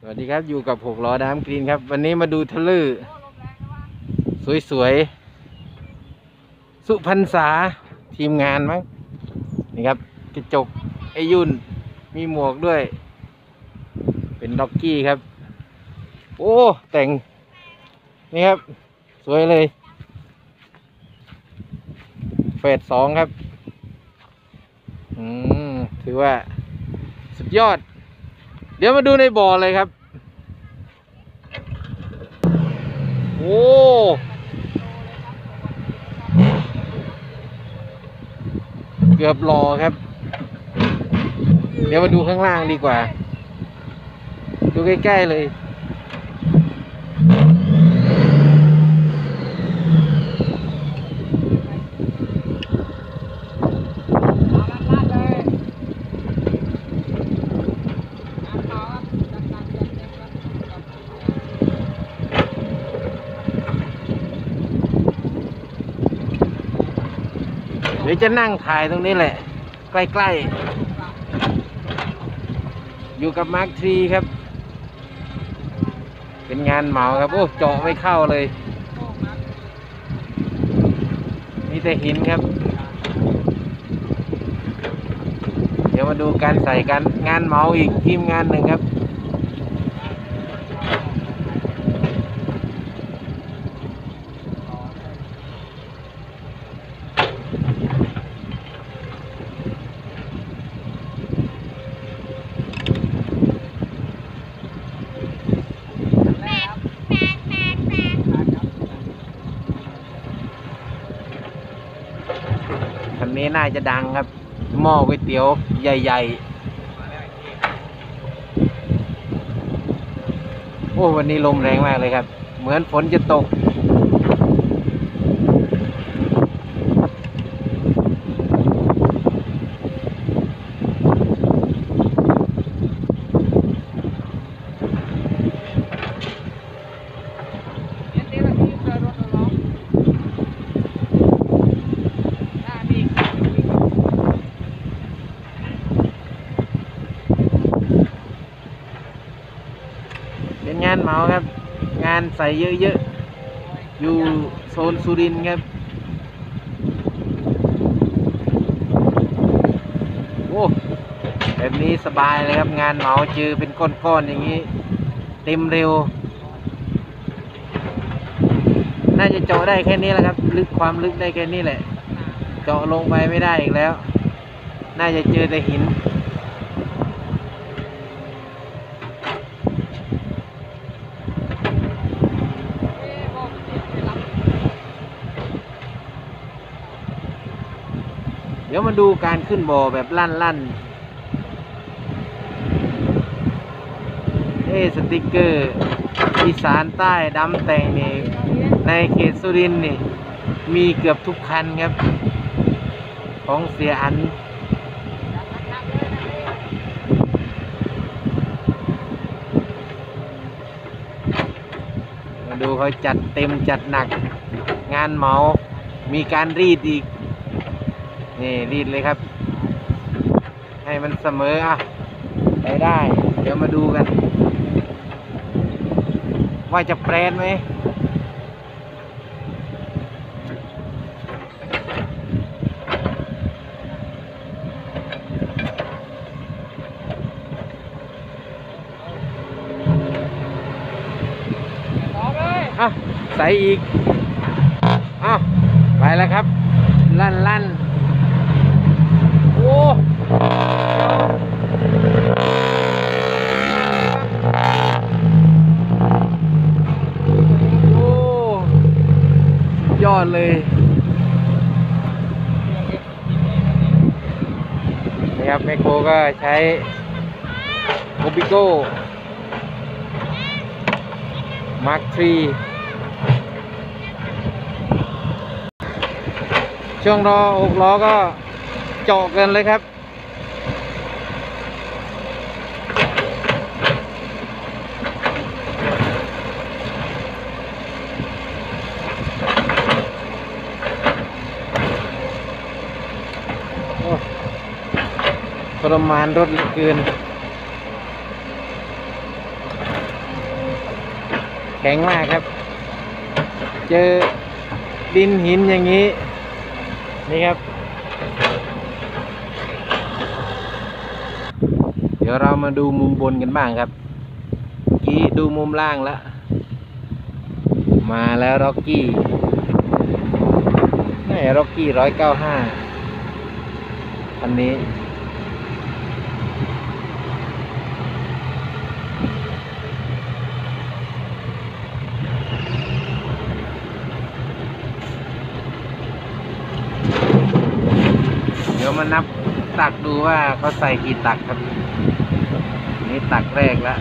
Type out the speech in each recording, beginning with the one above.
สวัสดีครับอยู่กับหกล้อน้ำกรีนครับ วันนี้มาดูทะลือสวยๆ สุพรรษาทีมงานมั้งนี่ครับกระจกไอยุ่นมีหมวกด้วย เป็นด็อกกี้ครับ โอ้ แต่ง นี่ครับ สวยเลย เฟสสองครับ อืม ถือว่า สุดยอด เดี๋ยวมาดูในบ่อเลยครับ โอ้เกือบรอครับ เดี๋ยวมาดูข้างล่างดีกว่า ดูใกล้ ๆ เลย ยวจะนั่งถ่ายตรงนี้แหละ ใกล้ๆ อยู่กับมาร์คทรีครับ เป็นงานเหมาครับ โอ้เจาะไม่เข้าเลย มีแต่หินครับ เดี๋ยวมาดูการใส่กันงานเหมาอีกทีมงานหนึ่งครับ คั นี้น่าจะดังครับ หม้อก๋วยเตี๋ยวใหญ่ ๆ โอ้วันนี้ลมแรงมากเลยครับ เหมือนฝนจะตก เหมาครับ งานใส่เยอะๆ อยู่โซนสุรินทร์ครับ โอ้แบบนี้สบายเลยครับ งานเหมาเจอเป็นก้อนๆอย่างนี้ เต็มเร็ว น่าจะเจาะได้แค่นี้แหละครับ ลึกความลึกได้แค่นี้แหละ เจาะลงไปไม่ได้อีกแล้ว น่าจะเจอแต่หิน ดี๋ยวมาดูการขึ้นบ่อแบบลั่นลั่นเอสติกเกอร์อีสานใต้ดำแต่งนี่ในเขตสุรินทร์นี่ มีเกือบทุกคันครับ ของเสียอันดูเขาจัดเต็มจัดหนัก งานเหมา มีการรีดอีก นี่รีดเลยครับ ให้มันเสมออะไปได้ เดี๋ยวมาดูกัน ว่าจะแปรนไหมอะใส่อีกอะไปแล้วครับ ลั่นลั่น โอ้โอ้สุดย อดเลยนี่ครับแมคโครก็ใช้โอบิโก้มาร์คทรีช่วงรอหกล้อก็เจาะกันเลยครับ ทรมานรถเหลือเกิน แข็งมากครับ เจอดินหินอย่างนี้ นี่ครับ เดี๋ยวเรามาดูมุมบนกันบ้างครับกี้ดูมุมล่างแล้ว มาแล้วร็อกกี้นี่ร็อกกี้ร้อยเก้าห้าอันนี้ มานับตักดูว่าเขาใส่กี่ตักครับ นี่ตักแรกแล้ว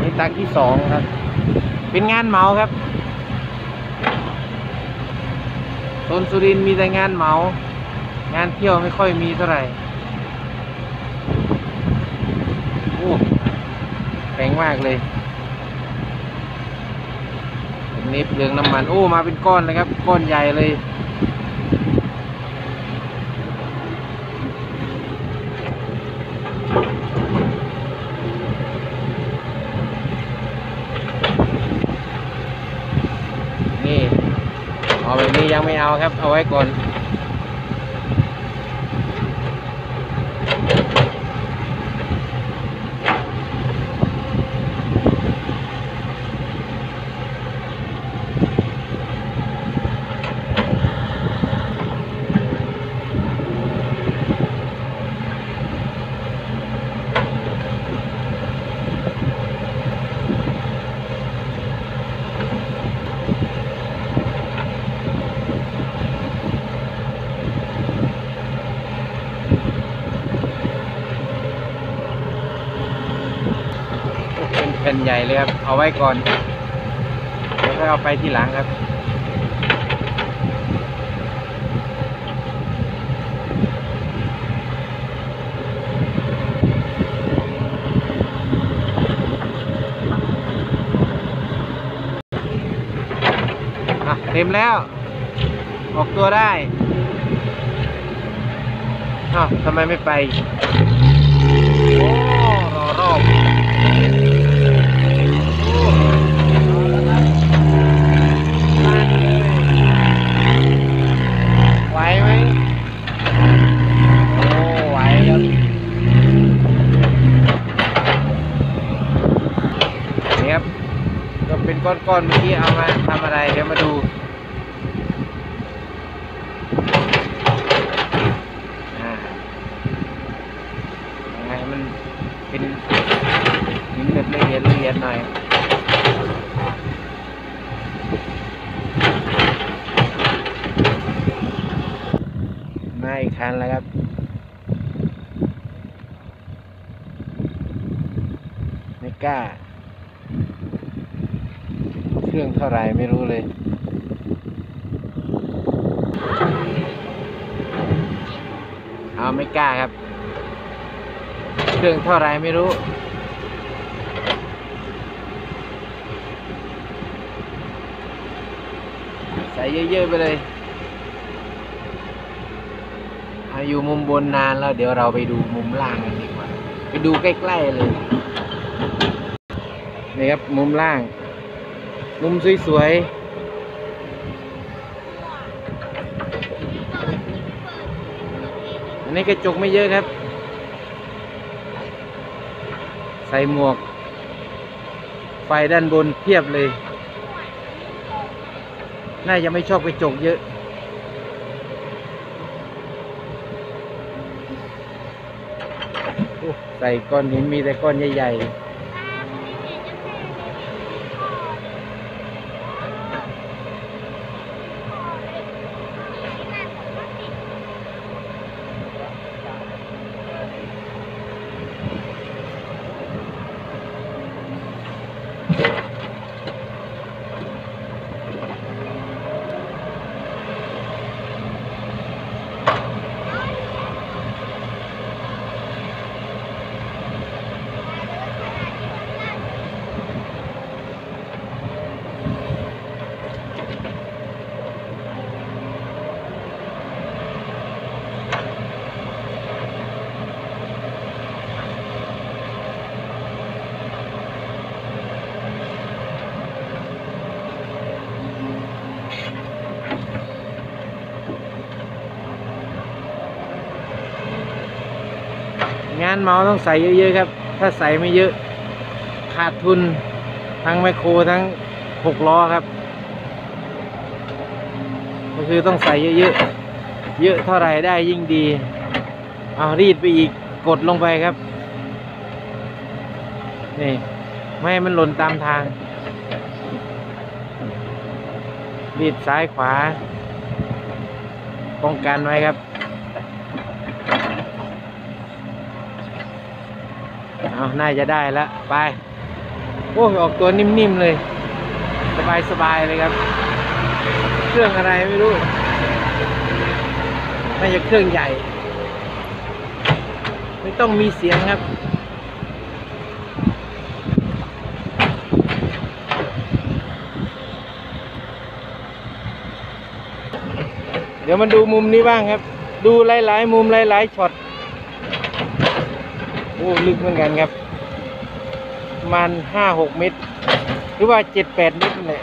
นี่ตักที่สองครับ เป็นงานเมาครับ โซ นสุรินมีแต่งานเหมา งานเที่ยวไม่ค่อยมีเท่าไหร่โอ้แพงมากเลยนี่เปลืองน้ำมัน โอ้ มาเป็นก้อนเลยครับ ก้อนใหญ่เลย นี่ เอาแบบนี้ยังไม่ เอาครับ เอาไว้ก่อน ใหญ่เลยครับ เอาไว้ก่อน แล้วก็เอาไปที่หลังครับ อะ เต็มแล้ว ออกตัวได้อ้าวทำไมไม่ไป โอ้ รอรอบ ไหวไหมโอ้ไหวครับนี่ครับ ก็เป็น ก้อนเมื่อกี้เอามาทำอะไร เดี๋ยวมาดูอ่ายังไงมันเป็นหินแบบละเอียดละเอียดหน่อยมาอีกคันแล้วครับไม่กล้า เครื่องเท่าไหร่ไม่รู้เลยเอาไม่กล้าครับ เครื่องเท่าไรไม่รู้ ใส่เยอะๆไปเลยอาอยู่มุมบนนานแล้ว เดี๋ยวเราไปดูมุมล่างกันดีกว่า ไปดูใกล้ๆเลย นี่ครับมุมล่าง มุมสวยๆ อันนี้กระจกไม่เยอะครับ ใส่หมวก ไฟด้านบนเพียบเลย น่าจะไม่ชอบกระจกเยอะใส่ก้อนหินมีแต่ก้อนใหญ่ งานเมาต้องใส่เยอะๆครับ ถ้าใส่ไม่เยอะ ขาดทุนทั้งแมคโครทั้งหกล้อครับ ก็คือต้องใส่เยอะๆ เยอะเท่าไหร่ได้ยิ่งดี เอารีดไปอีกกดลงไปครับ นี่ไม่ให้มันหล่นตามทาง รีดซ้ายขวาป้องกันไว้ครับ เอาน่าจะได้แล้วไป โอ้ยออกตัวนิ่มๆเลย สบายๆเลยครับ เครื่องอะไรไม่รู้ น่าจะเครื่องใหญ่ ไม่ต้องมีเสียงครับเดี๋ยวมาดูมุมนี้บ้างครับ ดูหลาย ๆ มุมหลาย ๆช็อต อ้ลึกเหมือนกันครับ มันห้าหกเมตร หรือว่าเจ็ดแปดเมตรนั่ละ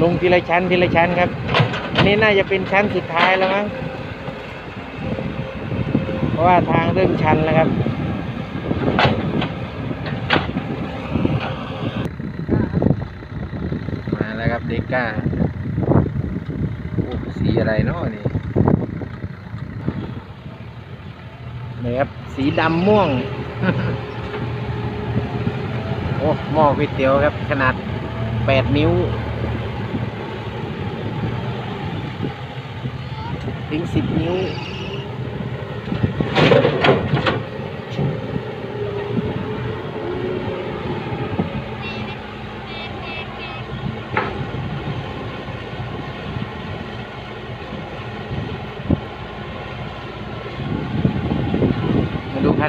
ลงทีละชั้นทีละชั้นครับ อันนี้น่าจะเป็นชั้นสุดท้ายแล้วมั้งเพราะว่าทางเริ่มชันแล้วครับมาแล้วครับเด็กก้าสีอะไรเนาะนี่ นี่ครับ สีดำม่วง โอ้หม้อก๋วยเตี๋ยวครับ ขนาดแปดนิ้ว ถึงสิบนิ้ว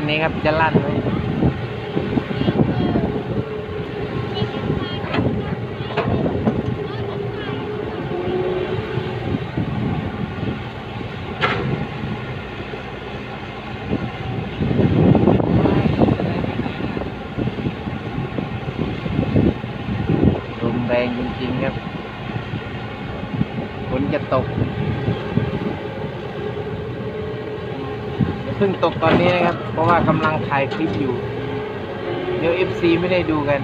นนี้ครับจะลั่นไหมลมแรงจริงๆครับฝนจะตก เพิ่งตกตอนนี้นะครับ เพราะว่ากำลังถ่ายคลิปอยู่ เดี๋ยว FC ไม่ได้ดูกัน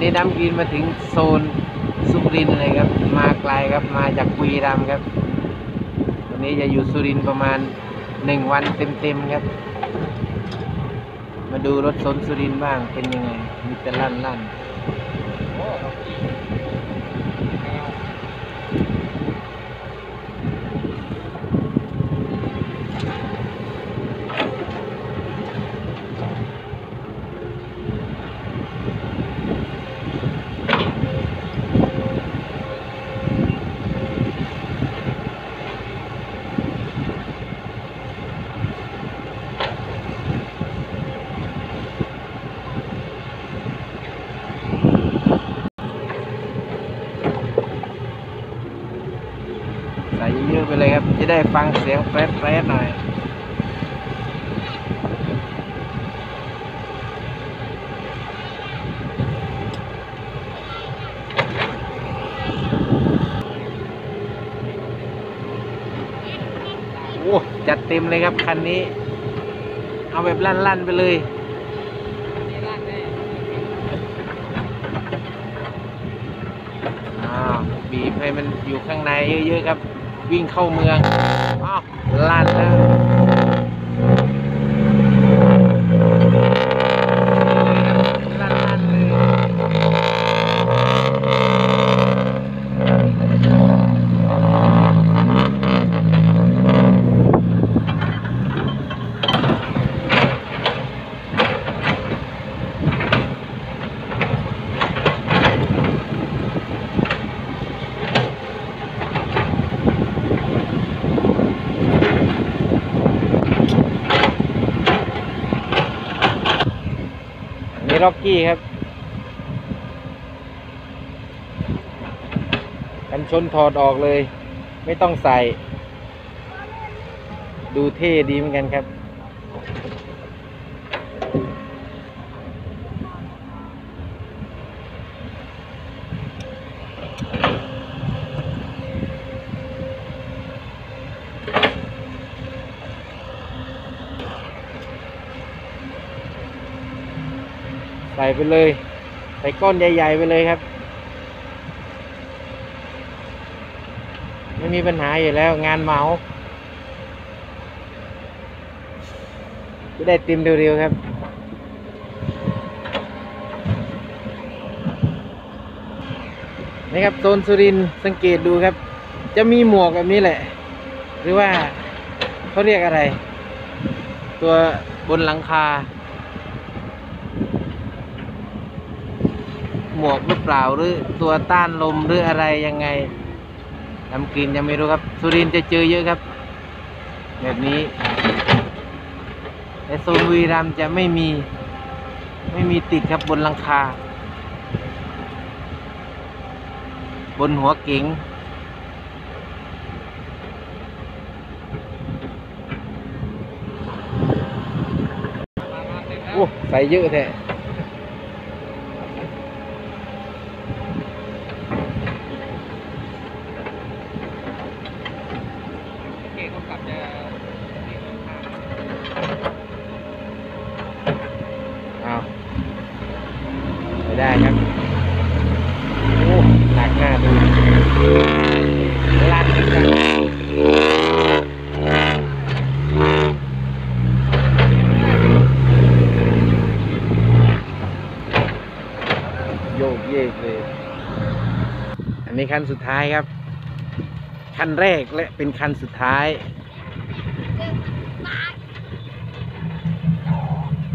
นี่น้ำกินมาถึงโซนสุรินเลยครับ มาไกลครับ มาจากบุรีรัมครับ วันนี้จะอยู่สุรินประมาณหนึ่งวันเต็มๆครับ มาดูรถโซนสุรินบ้างเป็นยังไง มีแต่ลั่นลั่นๆ ใส่เยอะๆไปเลยครับ จะได้ฟังเสียงแฟรดๆหน่อย โอ้จัดเต็มเลยครับ คันนี้ เอาแบบลั่น ๆ ไปเลยอ้าบีบให้มันอยู่ข้างในเยอะ ๆ ครับ วิ่งเข้าเมืองอ้าวลั่นแล้ว ร็อกกี้ครับ กันชนถอดออกเลย ไม่ต้องใส่ ดูเท่ดีเหมือนกันครับ ไปเลย ใส่ก้อนใหญ่ ๆ ไปเลยครับ ไม่มีปัญหาอยู่แล้วงานเหมาจะได้ติมเร็วๆครับนี่ครับโซนสุรินสังเกตดูครับ จะมีหมวกแบบนี้แหละ หรือว่าเขาเรียกอะไร ตัวบนหลังคา หม วกหรือเปล่าหรือตัวต้านลมหรืออะไรยังไงทำกรีนยังไม่รู้ครับ สุรินจะเจอเยอะครับ แบบนี้แต่โซนบุรีรัมจะไม่มี ไม่มีติดครับบนหลังคา บนหัวเก๋งโอ้ใส่เยอะแท้ เก่งกลับจะ อ้าวไม่ได้ครับ โอ้หนักหน้าดูลั่นกันโยกเยเลย อันนี้คันสุดท้ายครับ คันแรกและเป็นคันสุดท้าย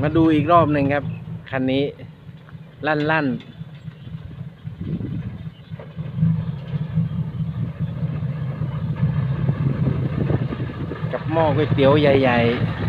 มาดูอีกรอบหนึ่งครับ คันนี้ ลั่นลั่นกับหม้อก๋วยเตี๋ยวใหญ่ ๆ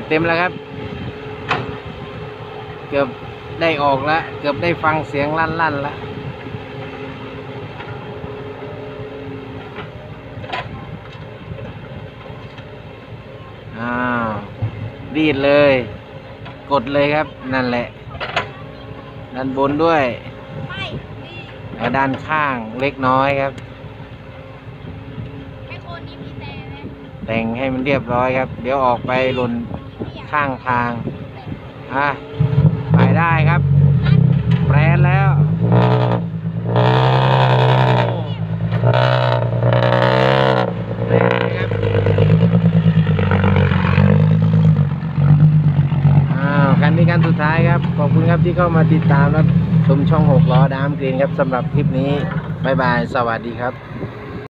อบเต็มแล้วครับ เกือบได้ออกแล้ว เกือบได้ฟังเสียงลั่นลั่นๆแล้วอ้าวรีดเลย กดเลยครับนั่นแหละ ด้านบนด้วยไม่ดีแล้วด้านข้างเล็กน้อยครับไอโคนนี้มีแต่ไหมแต่งให้มันเรียบร้อยครับ เดี๋ยวออกไปหล่นไม่อยาก ข้างทางอะไปได้ครับแปรนแล้วแปรนเลยครับอ้าวคันนี้คันสุดท้ายครับ ขอบคุณครับที่เข้ามาติดตามและชมช่องหกล้อดามกรีนครับสำหรับคลิปนี้ บ๊ายบาย สวัสดีครับ